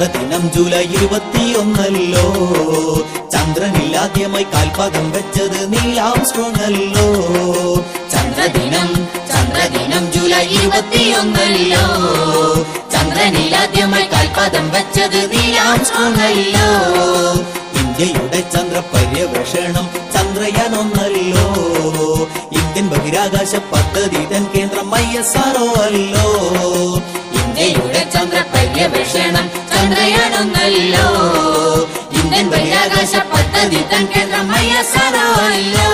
ചന്ദ്രദിനം July ഇരുപത്തിയൊന്നല്ലോ. ചന്ദ്രനിൽ ആദ്യമായി കാൽപാദം വെച്ചത് നീലാം സ്ട്രോങ് ചന്ദ്രദിനം ചന്ദ്രദിനം ജൂലൈ ഇരുപത്തിയൊന്നല്ലോ. ചന്ദ്രനിൽ ആദ്യമായി കാൽപാദം വെച്ചത് നീലാം സ്ട്രോങ്ങല്ലോ ഇന്ത്യയുടെ ചന്ദ്ര പര്യവേഷണം ചന്ദ്രയാൻ ഒന്നല്ലോ ഇന്ത്യൻ ബഹിരാകാശ പദ്ധതി തൻ കേന്ദ്രം ഐ എസ് ആർഒ അല്ലോ. കേന്ദ്രം ഐ എസ് അല്ലോ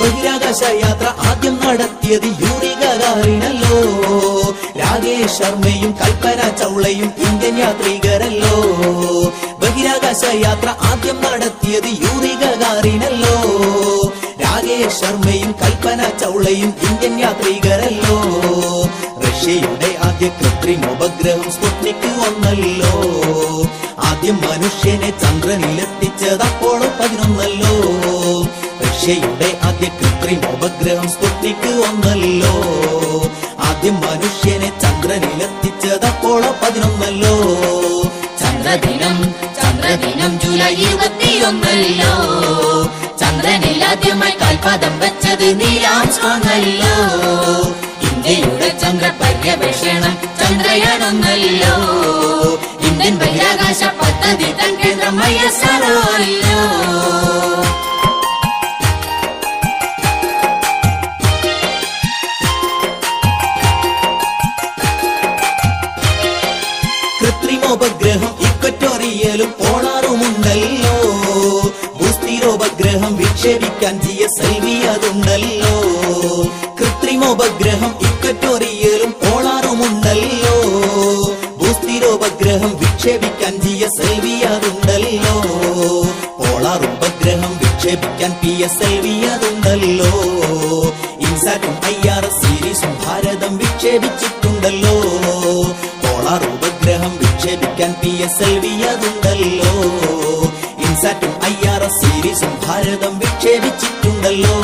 ബഹിരാകാശ യാത്ര ആദ്യം നടത്തിയത് യൂറി ഗഗാറിനല്ലോ. രാകേഷ് ശർമ്മയും കൽപ്പന ചൗളയും ഇന്ത്യൻ യാത്രികരല്ലോ. ബഹിരാകാശ യാത്ര ആദ്യം നടത്തിയത് യൂറി ഗഗാറിനല്ലോ. ശർമ്മയും കൽപ്പന ചൗളയും ഇന്ത്യൻ യാത്രികരല്ലോ. റഷ്യയുടെ ആദ്യ കൃത്രിമ ഉപഗ്രഹം സ്പുട്നിക് ഒന്നല്ലോ ആദ്യം മനുഷ്യനെ ചന്ദ്രനിലെത്തിച്ചത് അപ്പോളോ പതിനൊന്നല്ലോ. റഷ്യയുടെ ആദ്യ കൃത്രിമ ഉപഗ്രഹം സ്പുട്നിക് ഒന്നല്ലോ ആദ്യം മനുഷ്യനെ ചന്ദ്രനിലെത്തിച്ചത് അപ്പോളോ പതിനൊന്നല്ലോ. ചന്ദ്രദിനം ചന്ദ്രദിനം ജൂലൈ ഇരുപത്തിയൊന്നല്ലോ. ചന്ദ്രനിൽ ആദ്യമായി കാൽപാദം വെച്ചത് നീലാം സ്ട്രോങ്ങല്ലോ ഇന്ത്യയുടെ ചന്ദ്ര പര്യവേഷണം ചന്ദ്രയാനൊന്നല്ലോ. ഇന്ത്യൻ ബഹിരാകാശ പദ്ധതി തൻ കേന്ദ്രം കൃത്രിമോപഗ്രഹം വിക്ഷേപിക്കാൻ ജി എസ് എൽ വി അതുണ്ടല്ലോ. കൃത്രിമോപഗ്രഹം ഇക്വറ്റോറിയലും പോളാറുമുണ്ടല്ലോ. ഭൂസ്ഥിരോപഗ്രഹം വിക്ഷേപിക്കാൻ ജി എസ് എൽ വി അതുണ്ടല്ലോ. പോളാർ ഉപഗ്രഹം വിക്ഷേപിക്കാൻ പി എസ് എൽ വി അതുണ്ടല്ലോ. ഇൻസാറ്റും ഐ ആർ എസ് സീരീസും ഭാരതം വിക്ഷേപിച്ചിട്ടുണ്ടല്ലോ. പോളാർ ഉപഗ്രഹം വിക്ഷേപിക്കാൻ പി എസ് എൽ വി അതുണ്ടല്ലോ. ഇൻസാറ്റും സീരീസും ഭാരതം വിക്ഷേപിച്ചിട്ടുണ്ടല്ലോ.